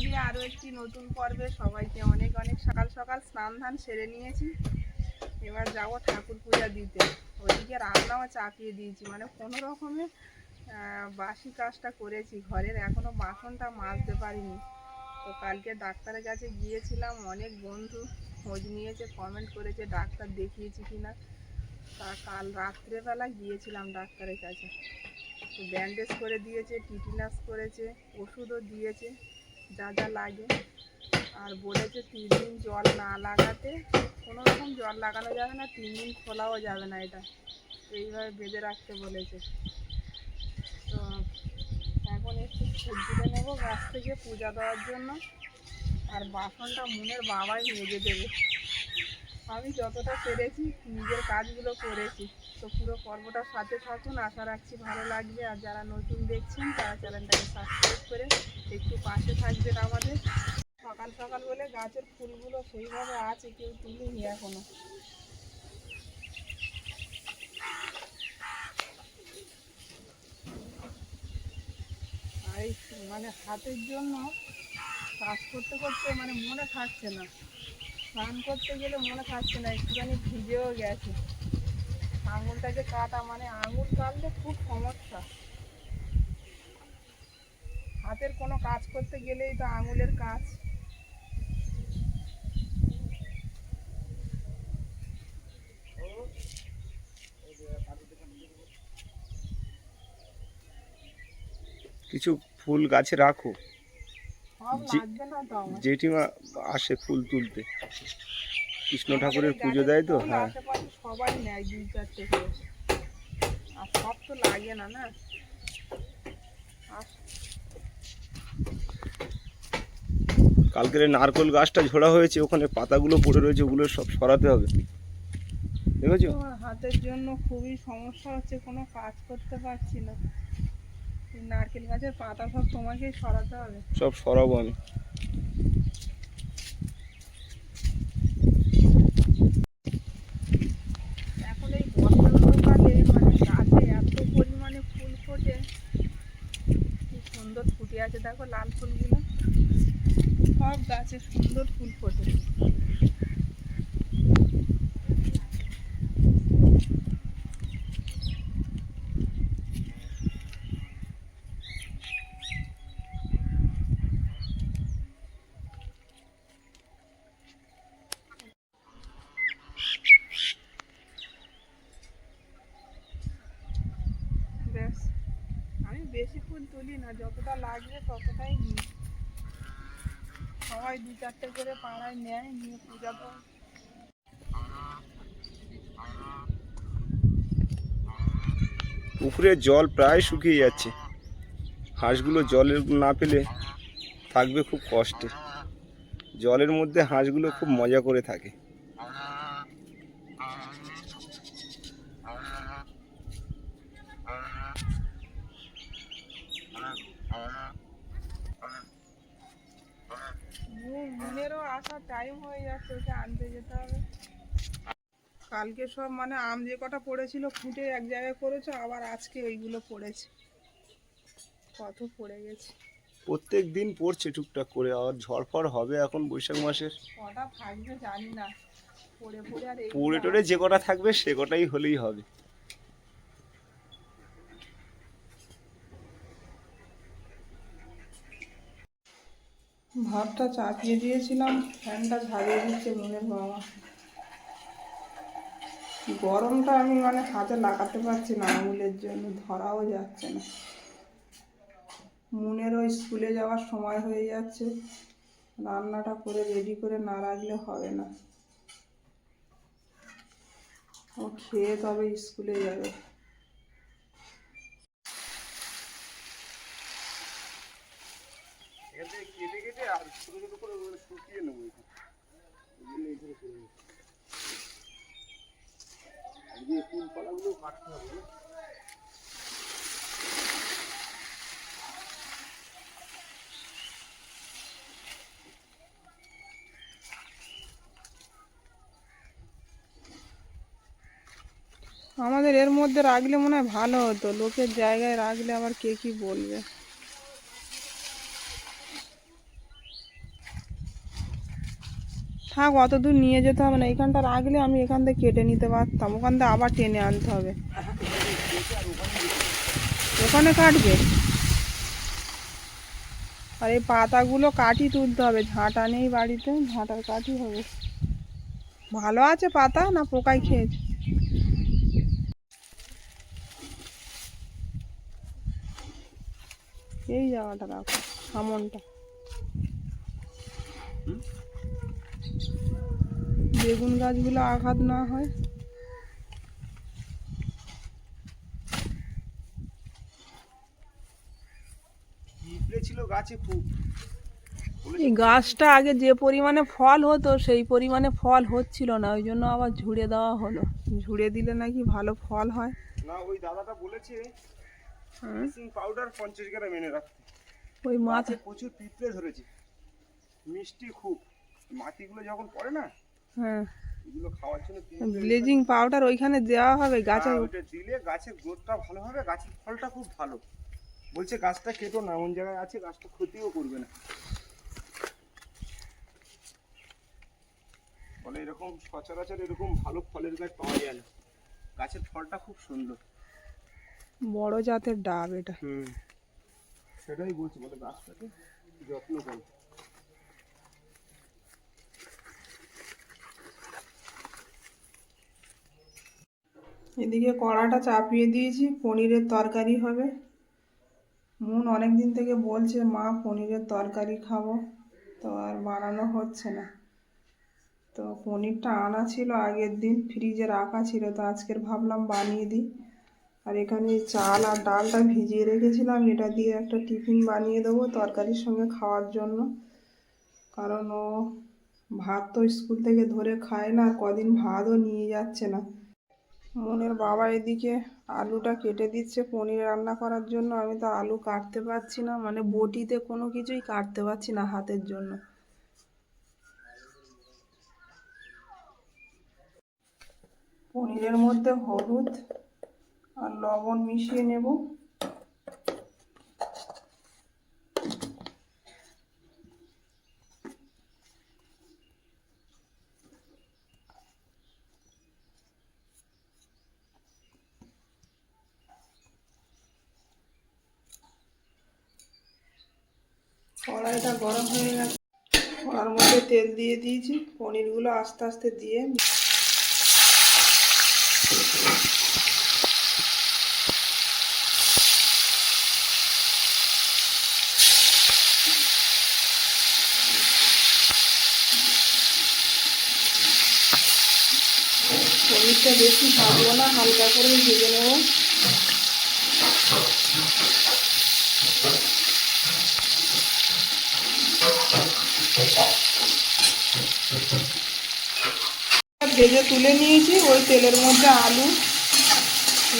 ব্লগে আরও একটি নতুন পর্বে সবাইকে অনেক অনেক সকাল সকাল স্নান ধান সেরে নিয়েছি। এবার যাব ঠাকুর পূজা দিতে। ওইদিকে রান্নাও চাপিয়ে দিয়েছি। মানে কোনো রকমে বাসি কাজটা করেছি। ঘরের এখনও বাসনটা মাজতে পারিনি। তো কালকে ডাক্তারের কাছে গিয়েছিলাম। অনেক বন্ধু খোঁজ নিয়েছে কমেন্ট করেছে, ডাক্তার দেখিয়েছি কিনা। তা কাল রাত্রেবেলা গিয়েছিলাম ডাক্তারের কাছে। ব্যান্ডেজ করে দিয়েছে টিটিনাস করেছে, ওষুধও দিয়েছে। যা যা লাগে। আর বলেছে তিন দিন জল না লাগাতে। কোনো রকম জল লাগানো যাবে না, তিন দিন খোলাও যাবে না এটা। এইভাবে বেঁধে রাখতে বলেছে। তো এখন একটু ফুল তুলে নেব গাছ থেকে পূজা দেওয়ার জন্য। আর বাসনটা মনের বাবাই মেজে দেবে। আমি যতটা পেরেছি, নিজের কাজগুলো করেছি। তো পুরো পর্বটা সাথে থাকুন। আশা রাখছি ভালো লাগবে। আর যারা নতুন দেখছেন, তারা চ্যানেলটাকে সাবস্ক্রাইব করে একটু পাশে থাকবেন আমাদের। সকাল সকাল বলে গাছের ফুলগুলো সেইভাবে আছে, কেউ তুলিনি এখনও। এই মানে হাতের জন্য কাজ করতে করতে মানে মনে থাকছে না। স্নান করতে গেলে মনে থাকছে না, একটুখানি ভিজেও গেছে। আঙুলটাকে কাটা মানে আঙুল কাটলে খুব সমস্যা। হাতের কোনো কাজ করতে গেলেই তো আঙুলের কাজ। কিছু ফুল গাছে রাখো। জেঠিমা আসে ফুল তুলতে। কৃষ্ণ ঠাকুরের পুজো দেয় তো হ্যাঁ। সবাই নেয় দুই চারটে করে আর সব তো লাগে না না? কালকের নারকোল গাছটা ঝোড়া হয়েছে ওখানে পাতাগুলো পড়ে রয়েছে ওগুলো সব সরাতে হবে। দেখেছ? হাতের জন্য খুবই সমস্যা হচ্ছে কোনো কাজ করতে পারছি না। নারকেল গাছের পাতা সব তোমাকেই সরাতে হবে। সব সরাবো আমি। এখন এই বসন্তকালে মানে গাছে এত পরিমাণে ফুল ফোটে, কি সুন্দর ফুটে আছে। দেখো লাল ফুলগুলো। সব গাছে সুন্দর ফুল ফোটে ব্যাস আমি বেশি ফুল তুলি না যতটা লাগবে ততটাই সবাই দু চারটে করে পাড়ায় নেয়, নিয়ে পূজা পুকুরের জল প্রায় শুকিয়ে যাচ্ছে। হাঁসগুলো জলের না পেলে থাকবে খুব কষ্টে। জলের মধ্যে হাঁসগুলো খুব মজা করে থাকে। মুনেরও আসার টাইম হয়ে যাচ্ছে ওকে আনতে যেতে হবে। কালকে সব মানে আম যে কটা পড়েছিল ফুটে এক জায়গায় করেছ আবার আজকে ওইগুলো পড়েছে। কত পড়ে গেছে। প্রত্যেক দিন পড়ছে টুকটাক করে আর ঝড় ফড় হবে এখন বৈশাখ মাসের। কটা থাকবে জানি না পড়ে পড়ে আর পড়ে টড়ে যে কটা থাকবে সে কটাই হলেই হবে। ভাতটা চাপিয়ে দিয়েছিলাম, ফ্যানটা ঝাড়িয়ে দিচ্ছে মনের বাবা। গরমটা আমি মানে হাতে লাগাতে পারছি না আঙুলের জন্য, ধরাও যাচ্ছে না। মুনেরও স্কুলে যাওয়ার সময় হয়ে যাচ্ছে, রান্নাটা করে রেডি করে না রাখলে হবে না। ও খেয়ে তবে স্কুলে যাবে কেটে কেটে আর ছোট ছোট করে শুকিয়ে নেব ফুল পালাগুলো কাটতে হবে। আমাদের এর মধ্যে রাখলে মনে হয় ভালো হতো। লোকের জায়গায় রাখলে আবার কে কি বলবে? থাক অত দূর নিয়ে যেতে হবে না। এখানটা রাখলে আমি এখান থেকে কেটে নিতে পারতাম। ওখান থেকে আবার টেনে আনতে হবে। ওখানে কাটবে? আর, এই পাতাগুলো কাটি তুলতে হবে। ঝাঁটা নেই বাড়িতে, ঝাঁটার কাটি হবে। ভালো আছে পাতা না পোকায় খেয়েছে? এই জায়গাটা রাখো, সামনটা। বেগুন গাছগুলো আঘাত না হয়। এই গাছটা আগে যে পরিমাণে ফল হতো সেই পরিমাণে ফল হচ্ছিল না। ওই জন্য আবার ঝুড়ে দেওয়া হলো। ঝুড়ে দিলে নাকি ভালো ফল হয়। না ওই দাদাটা বলেছে হ্যাঁ, পাউডার পঞ্চাশ গ্রাম এনে রাখতে। ওই মাছে প্রচুর পিঁপড়ে ধরেছে। মিষ্টি খুব। মাটিগুলো যখন পড়ে না হ্যাঁ। এগুলো খাওয়ার জন্য ব্লিচিং পাউডার ওইখানে দেওয়া হবে গাছের হ্যাঁ, ওইটা দিলে গাছের গ্রোথটা ভালো হবে গাছের ফলটা খুব ভালো। বলছে গাছটা কেটো না এমন জায়গায় আছে গাছটা ক্ষতিও করবে না। বলে এরকম সচরাচর এরকম ভালো ফলের গাছ পাওয়া যায় না। গাছের ফলটা খুব সুন্দর। বড় জাতের ডাব এটা। হুম। সেটাই বলছি বলে গাছটাকে যত্ন করো। এদিকে কড়াটা চাপিয়ে দিয়েছি, পনিরের তরকারি হবে। মন অনেক দিন থেকে বলছে, মা, পনিরের তরকারি খাব। তো আর বানানো হচ্ছে না। তো পনিরটা আনা ছিল আগের দিন, ফ্রিজে রাখা ছিল, তো আজকের ভাবলাম বানিয়ে দিই। আর এখানে চাল আর ডালটা ভিজিয়ে রেখেছিলাম, এটা দিয়ে একটা টিফিন বানিয়ে দেবো তরকারির সঙ্গে খাওয়ার জন্য। কারণ ও ভাত তো স্কুল থেকে ধরে খায় না, আর কদিন ভাতও নিয়ে যাচ্ছে না। মনের বাবা এদিকে আলুটা কেটে দিচ্ছে পনির রান্না করার জন্য। আমি তো আলু কাটতে পারছি না মানে বটিতে কোনো কিছুই কাটতে পারছি না হাতের জন্য। পনিরের মধ্যে হলুদ আর লবণ মিশিয়ে নেব। গরম হয়ে গেছে। কড়ার মধ্যে তেল দিয়ে দিয়েছি। পনিরগুলো আস্তে আস্তে দিয়ে পনিরটা বেশি ভাজবো না, হালকা করে ভেজে নেব। ভেজে তুলে নিয়েছি, ওই তেলের মধ্যে আলু,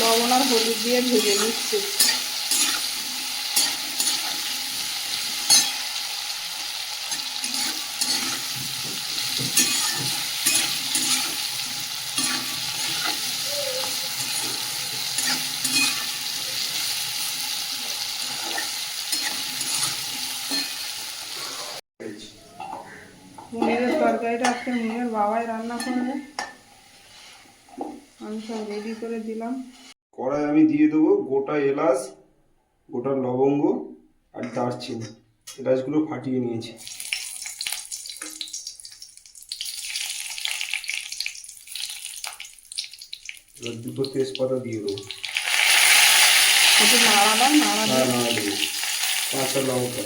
লবণ আর হলুদ দিয়ে ভেজে নিচ্ছি। মুনিরের তরকারিটা আজকে মুনির বাবাই রান্না করবে। আমি সব রেডি করে দিলাম। কড়াই আমি দিয়ে দেবো গোটা এলাচ গোটা লবঙ্গ আর দারচিনি। এলাচগুলো ফাটিয়ে নিয়েছি। এবার দুটো তেজপাতা দিয়ে দেবো। দেবো। কাঁচা লঙ্কা।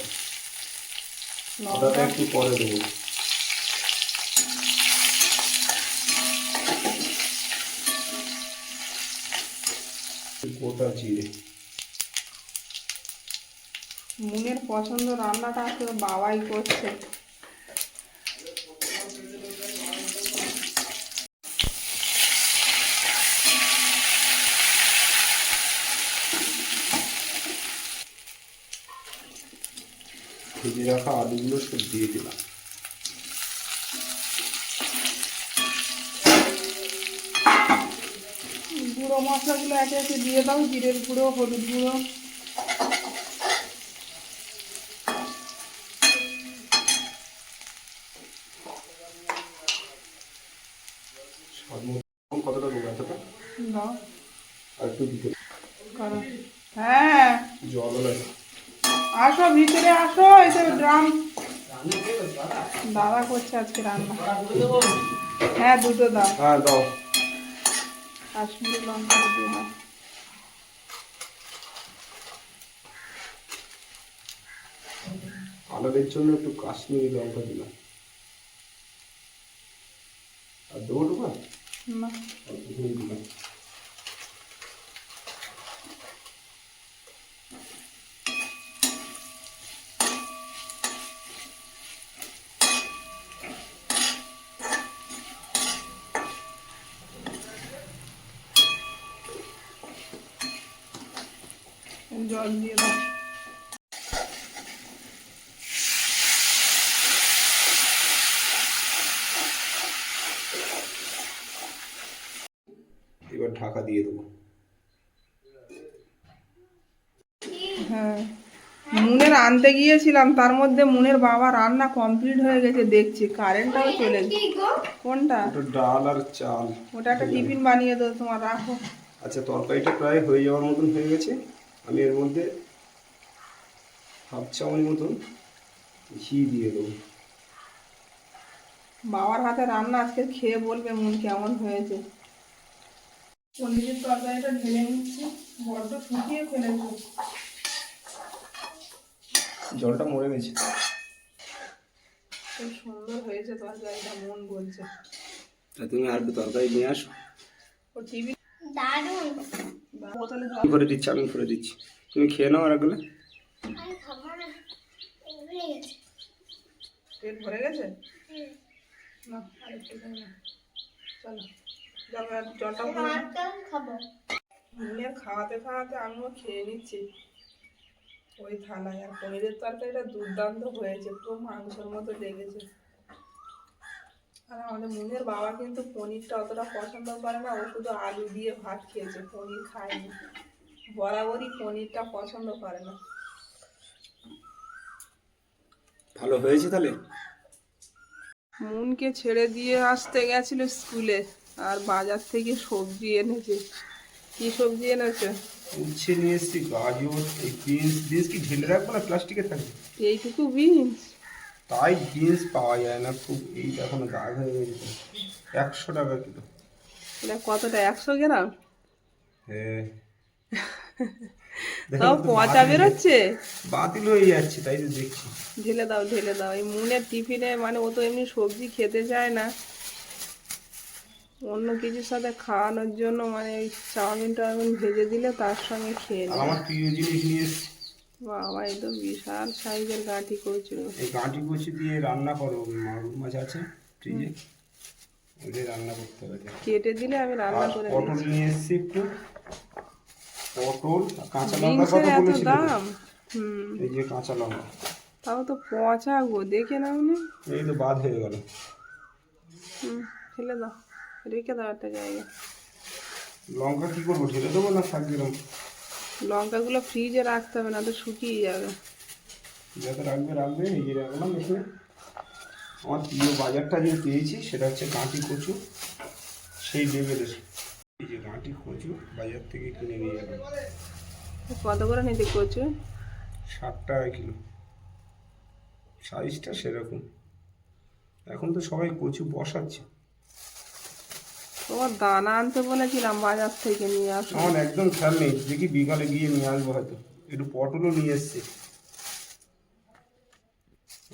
আদাটা একটু পরে দেবো। গোটা জিরে। মুনের পছন্দ রান্নাটা আজকে বাবাই করছে। ভেজে রাখা আলুগুলো সব দিয়ে দিলাম। গুঁড়ো মশলাগুলো একে একে দিয়ে দাও জিরের গুঁড়ো হলুদ গুঁড়ো। দাও হ্যাঁ। জল আসো ভিতরে আসো ড্রাম। দাদা করছে আজকে রান্না। হ্যাঁ দুটো দাও। হ্যাঁ দাও। কাশ্মীরি লঙ্কা দাও। কালারের জন্য একটু কাশ্মীরি লঙ্কা দিলাম আর দেবো না। দিলাম জল দিয়ে দাও এবার ঢাকা দিয়ে দেবো। হ্যাঁ। মুনের আনতে গিয়েছিলাম তার মধ্যে মুনের বাবা রান্না কমপ্লিট হয়ে গেছে দেখছি। কারেন্টটাও চলে গেছে কোনটা? ডাল আর চাল। ওটা একটা টিফিন বানিয়ে দাও তোমার রাখো। আচ্ছা তরকারিটা প্রায় হয়ে যাওয়ার মতন হয়ে গেছে। আমি এর মধ্যে হাফ চামচ মতন ঘি দিয়ে দেবো। বাবার হাতে রান্না আজকে খেয়ে বলবে মন কেমন হয়েছে। পনিরের তরকারিটা ঢেলে নিচ্ছি বড্ড শুকিয়ে ফেলেছে। জলটা মরে গেছে। খুব সুন্দর হয়েছে তরকারিটা মন বলছে। তা তুমি আর একটু তরকারি নিয়ে আসো। ও টিভি দারুণ। করে দিচ্ছি? আমি করে দিচ্ছি। তুমি খেয়ে নাও আর একগুলো পেট ভরে গেছে? না আরেকটু চলো জলটা ভরে খাব মুনের খাওয়াতে খাওয়াতে আমিও খেয়ে নিচ্ছি। ওই থালায় আর পনিরের তরকারিটা দুর্দান্ত হয়েছে, পুরো মাংসের মতো লেগেছে। আর আমাদের মুনের বাবা কিন্তু পনিরটা অতটা পছন্দ করে না ও শুধু আলু দিয়ে ভাত খেয়েছে পনির খায়নি। বরাবরই পনিরটা পছন্দ করে না। ভালো হয়েছে তাহলে? মুনকে ছেড়ে দিয়ে আসতে গেছিল স্কুলে আর বাজার থেকে সবজি এনেছে। কি সবজি এনেছে? উচ্ছে নিয়ে এসেছি গাজর এই বিনস বিনস কি ঢেলে রাখব না প্লাস্টিকে থাকবে? এইটুকু বিনস। তাই বিনস পাওয়া যায় না খুব এই এখন দাগ হয়ে গেছে। একশো টাকা কিলো। এটা কতটা একশো গ্রাম? হ্যাঁ। তাও পচা বেরোচ্ছে? বাতিল হয়ে যাচ্ছে তাই তো দেখছি। ঢেলে দাও ঢেলে দাও। এই মুনের টিফিনে মানে ও তো এমনি সবজি খেতে চায় না। অন্য কিছুর সাথে খাওয়ানোর জন্য মানে চাউমিন টাউমিন ভেজে দিলে তার সঙ্গে খেয়ে আমার প্রিয় জিনিস নিয়ে এসেছি। বাবা তো বিশাল সাইজের গাঁটি করছিল এই গাঁটি কুচি দিয়ে রান্না করো মাগুর মাছ আছে ফ্রিজে ওইটাই রান্না করতে হবে। কেটে দিলে আমি রান্না করে পটল নিয়ে এসেছি একটু। পটল কাঁচা লঙ্কা এত বলেছিল? দাম? হুম। এই যে কাঁচা লঙ্কা। তাও তো পচা গো দেখে নাও নি। এই তো বাদ হয়ে গেল। হুম ফেলে দাও রেখে দাও একটা জায়গায়। লঙ্কা কি করব ঢেলে দেবো না থাকবে এরকম লঙ্কাগুলো ফ্রিজে রাখতে হবে না তো শুকিয়ে যাবে। যাতে রাখবে রাখবে এই যে রাখলাম এখানে আমার প্রিয় বাজারটা যে পেয়েছি সেটা হচ্ছে গাঁটি কচু। সেই লেভেলের এই যে গাঁটি কচু বাজার থেকে কিনে নিয়ে গেলাম কত করে নিতে কচু? ষাট টাকা কিলো। সাইজটা সেরকম। এখন তো সবাই কচু বসাচ্ছে। তোমার দানা আনতে বলেছিলাম বাজার থেকে নিয়ে আসো। আমার একদম খেয়াল নেই দেখি বিকালে গিয়ে নিয়ে আসব হয়তো। একটু পটলও নিয়ে এসছে।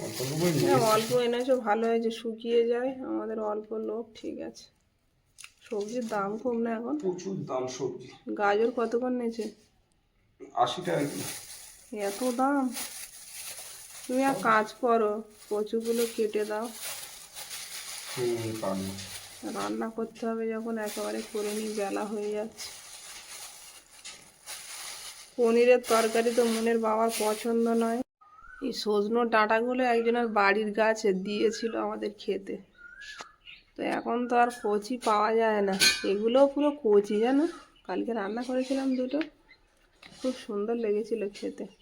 অল্প হ্যাঁ অল্প এনেছো ভালো হয়েছে শুকিয়ে যায়। আমাদের অল্প লোক ঠিক আছে। সবজির দাম কম না এখন? প্রচুর দাম সবজি। গাজর কত করে নিয়েছে আশি টাকা এত দাম? তুমি এক কাজ করো কচুগুলো কেটে দাও। হুম রান্না করতে হবে যখন একেবারে করে নিই বেলা হয়ে যাচ্ছে। পনিরের তরকারি তো মনের বাবার পছন্দ নয়। এই সজনো ডাঁটাগুলো একজনের বাড়ির গাছে দিয়েছিল আমাদের খেতে। তো এখন তো আর কচি পাওয়া যায় না। এগুলোও পুরো কচি জানো? কালকে রান্না করেছিলাম দুটো। খুব সুন্দর লেগেছিল খেতে।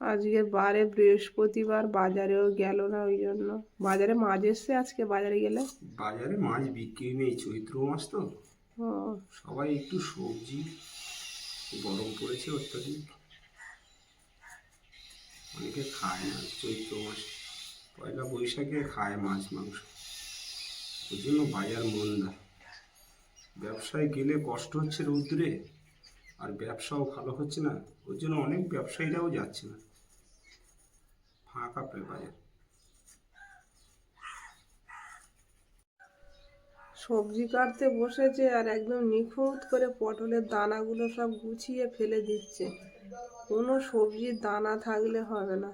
আজকে বারে বৃহস্পতিবার বাজারেও গেল না ওই জন্য। বাজারে মাছ এসছে আজকে বাজারে গেলে? বাজারে মাছ বিক্রি নেই চৈত্র মাস তো। সবাই একটু সবজি গরম পড়েছে অত্যাধিক। অনেকে খায় না চৈত্র মাস। পয়লা বৈশাখে খায় মাছ মাংস। ওই জন্য বাজার মন্দা। ব্যবসায় গেলে কষ্ট হচ্ছে রৌদ্রে আর ব্যবসাও ভালো হচ্ছে না। ওই জন্য অনেক ব্যবসায়ীরাও যাচ্ছে না। ফাঁকা বাজার সবজি কাটতে বসেছে আর একদম নিখুঁত করে পটলের দানাগুলো সব গুছিয়ে ফেলে দিচ্ছে। কোনো সবজির দানা থাকলে হবে না।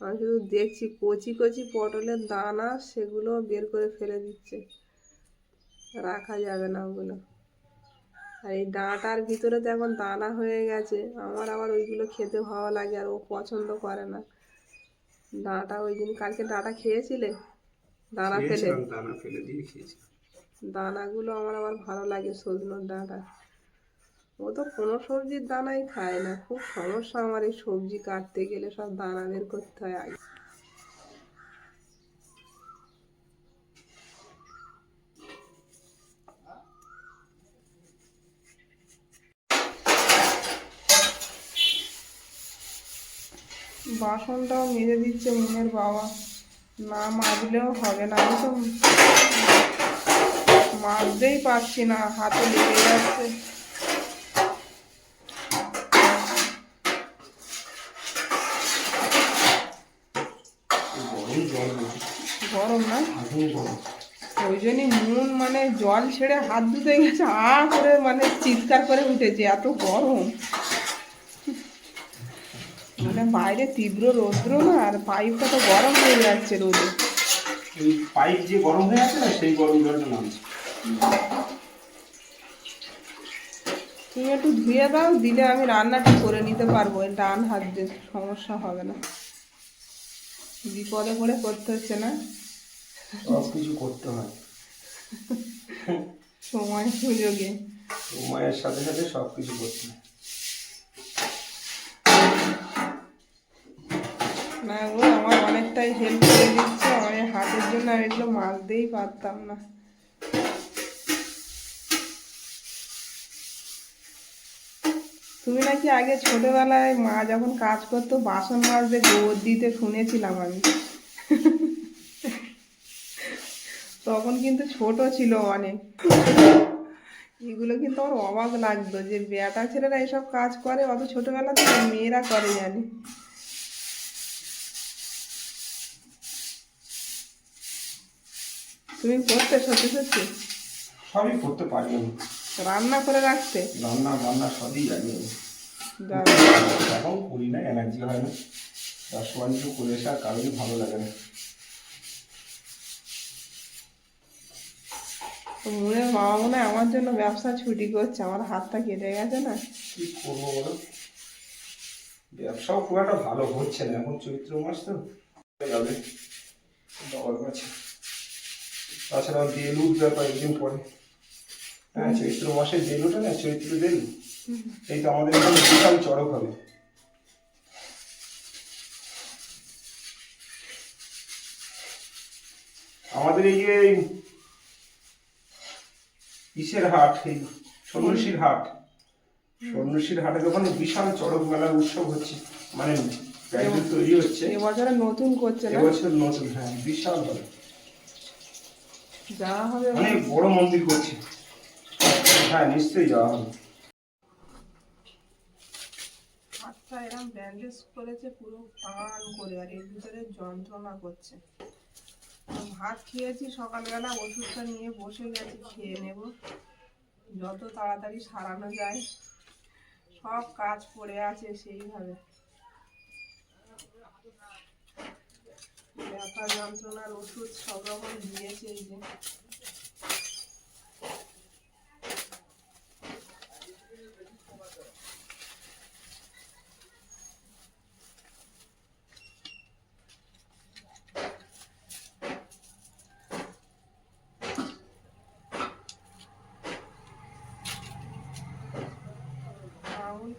আমি শুধু দেখছি কচি কচি পটলের দানা সেগুলো বের করে ফেলে দিচ্ছে। রাখা যাবে না ওগুলো। আর এই ডাঁটার ভিতরে তো এখন দানা হয়ে গেছে। আমার আবার ওইগুলো খেতে ভালো লাগে আর ও পছন্দ করে না। ডাঁটা ওই দিন কালকে ডাঁটা খেয়েছিলে? দানা ফেলে? দানা ফেলে দিয়ে খেয়েছি দানাগুলো আমার আবার ভালো লাগে সজনোর ডাঁটা। ও তো কোনো সবজির দানাই খায় না। খুব সমস্যা আমার এই সবজি কাটতে গেলে সব দানা বের করতে হয় আগে। বাসনটাও মেজে দিচ্ছে মনের বাবা। না মাজলেও হবে না আমি তো মাজতেই পারছি না হাতে লেগে যাচ্ছে। গরম না? ওই জন্যই নুন মানে জল ছেড়ে হাত ধুতে গেছে আ করে মানে চিৎকার করে উঠেছে এত গরম। মানে বাইরে তীব্র রৌদ্র না আর পাইপটা তো গরম হয়ে যাচ্ছে রোদে। ওই পাইপ যে গরম হয়ে আছে না সেই গরম জলটা নামছে তুমি একটু ধুয়ে দাও দিলে আমি রান্নাটা করে নিতে পারব। ডান হাত দিয়ে সমস্যা হবে না। বিপদে পড়ে করতে হচ্ছে না। সব কিছু করতে হয়। সময় সুযোগে। সময়ের সাথে সাথে সব কিছু করতে হয়। গো, আমার অনেকটাই হেল্প করে দিচ্ছে। আমার হাতের জন্য আমি এগুলো মাজতেই পারতাম না। তুমি নাকি আগে ছোটবেলায় মা যখন কাজ করতো, বাসন মাজতে গোবর দিতে শুনেছিলাম আমি। তখন কিন্তু ছোট ছিল অনেক। এগুলো কিন্তু আমার অবাক লাগতো যে বেটা ছেলেরা এসব কাজ করে, অত ছোটবেলা থেকে মেয়েরা করে জানি। তুমি করতে সত্যি সত্যি সবই করতে পারি আমি। রান্না করে রাখতে? রান্না বান্না সবই জানি আমি। এখন করি না এনার্জি হয় না। দশ বাণিজ্য করে এসে আর কারোরই ভালো লাগে না। তো মনের বাবা মনে আমার জন্য ব্যবসা ছুটি করছে আমার হাতটা কেটে গেছে না? কি করব বলো? ব্যবসাও খুব একটা ভালো হচ্ছে না এখন চৈত্র মাস তো। যাবে। বাবার কাছে। তাছাড়া বেল উঠবে কয়েকদিন পরে। হ্যাঁ চৈত্র মাসে বেল ওঠে না চৈত্র বেল এই তো আমাদের এখানে বিশাল চড়ক হবে। আমাদের এই যে ইসের হাট এই সন্ন্যাসীর হাট। সন্ন্যাসীর হাটে ওখানে বিশাল চড়ক মেলার উৎসব হচ্ছে। মানে তৈরি হচ্ছে। এবছরে নতুন করছে এবছর নতুন হ্যাঁ বিশাল হবে। হ্যাঁ করেছে পুরো টান করে আর এর ভিতরে যন্ত্রণা করছে। ভাত খেয়েছি সকালবেলা, ওষুধটা নিয়ে বসে গেছি, খেয়ে নেব। যত তাড়াতাড়ি সারানো যায়, সব কাজ পড়ে আছে সেইভাবে। ব্যথা যন্ত্রণার ওষুধ সব রকম দিয়েছে এই যে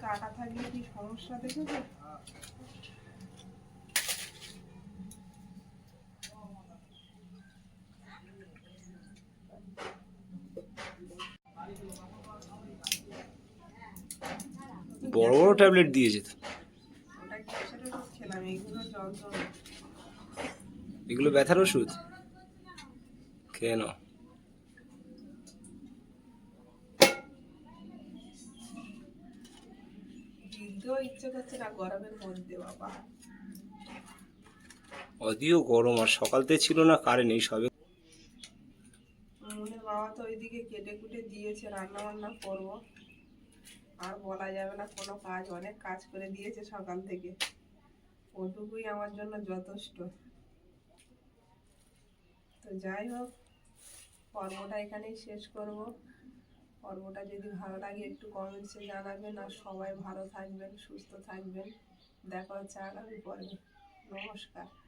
কাটা থাকলে কি সমস্যা দেখেছ বড় বড় ট্যাবলেট দিয়েছে তো ওটা কিসের ওষুধ খেলাম এইগুলো যন্ত্রণা এগুলো ব্যথার ওষুধ? কেন? দিতেও ইচ্ছে করছে না গরমের মধ্যে বাবা। অদিও গরম আর সকালতে ছিল না কারেন্ট এই সবে মনে বাবা তো ওইদিকে কেটে কুটে দিয়েছে রান্না বান্না করব। আর বলা যাবে না, কোনো কাজ, অনেক কাজ করে দিয়েছে সকাল থেকে। ওটুকুই আমার জন্য যথেষ্ট। তো যাই হোক, পর্বটা এখানেই শেষ করব। পর্বটা যদি ভালো লাগে একটু কমেন্টসে জানাবেন আর সবাই ভালো থাকবেন, সুস্থ থাকবেন। দেখা হচ্ছে আগামী পর্বে। নমস্কার।